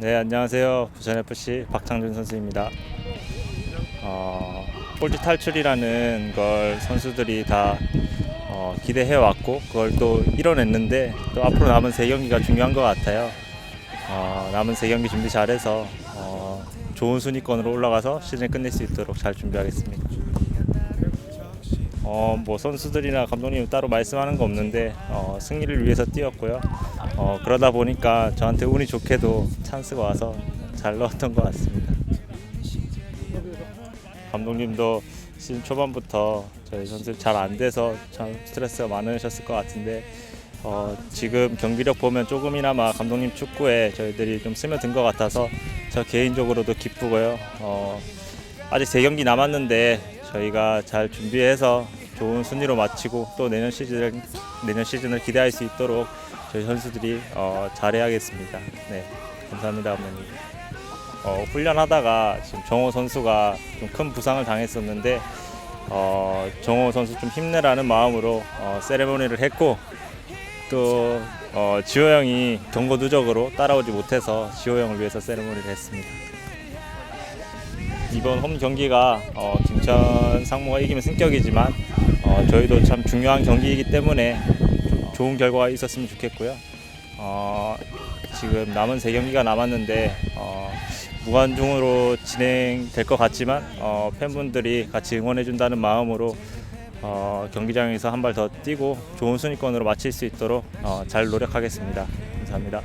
네 안녕하세요 부산 FC 박창준 선수입니다. 어, 꼴찌 탈출이라는 걸 선수들이 다 어, 기대해 왔고 그걸 또 이뤄냈는데 또 앞으로 남은 세 경기가 중요한 것 같아요. 어, 남은 세 경기 준비 잘해서 어, 좋은 순위권으로 올라가서 시즌 끝낼 수 있도록 잘 준비하겠습니다. 어, 뭐 선수들이나 감독님 따로 말씀하는 거 없는데 어, 승리를 위해서 뛰었고요. 어, 그러다 보니까 저한테 운이 좋게도 찬스가 와서 잘 넣었던 것 같습니다. 감독님도 시즌 초반부터 저희 선수 잘 안 돼서 참 스트레스가 많으셨을 것 같은데 어, 지금 경기력 보면 조금이나마 감독님 축구에 저희들이 좀 스며든 것 같아서 저 개인적으로도 기쁘고요. 어, 아직 세 경기 남았는데 저희가 잘 준비해서 좋은 순위로 마치고 또 내년 시즌 내년 시즌을 기대할 수 있도록 저희 선수들이 어, 잘해야겠습니다. 네, 감사합니다, 어머니. 어, 훈련하다가 지금 정호 선수가 좀 큰 부상을 당했었는데 어, 정호 선수 좀 힘내라는 마음으로 어, 세레모니를 했고 또 어, 지호 형이 경고 누적으로 따라오지 못해서 지호 형을 위해서 세레모니를 했습니다. 이번 홈 경기가 어, 김천 상무가 이기면 승격이지만 어, 저희도 참 중요한 경기이기 때문에 좀 좋은 결과가 있었으면 좋겠고요. 어, 지금 남은 세 경기가 남았는데 어, 무관중으로 진행될 것 같지만 어, 팬분들이 같이 응원해준다는 마음으로 어, 경기장에서 한 발 더 뛰고 좋은 순위권으로 마칠 수 있도록 어, 잘 노력하겠습니다. 감사합니다.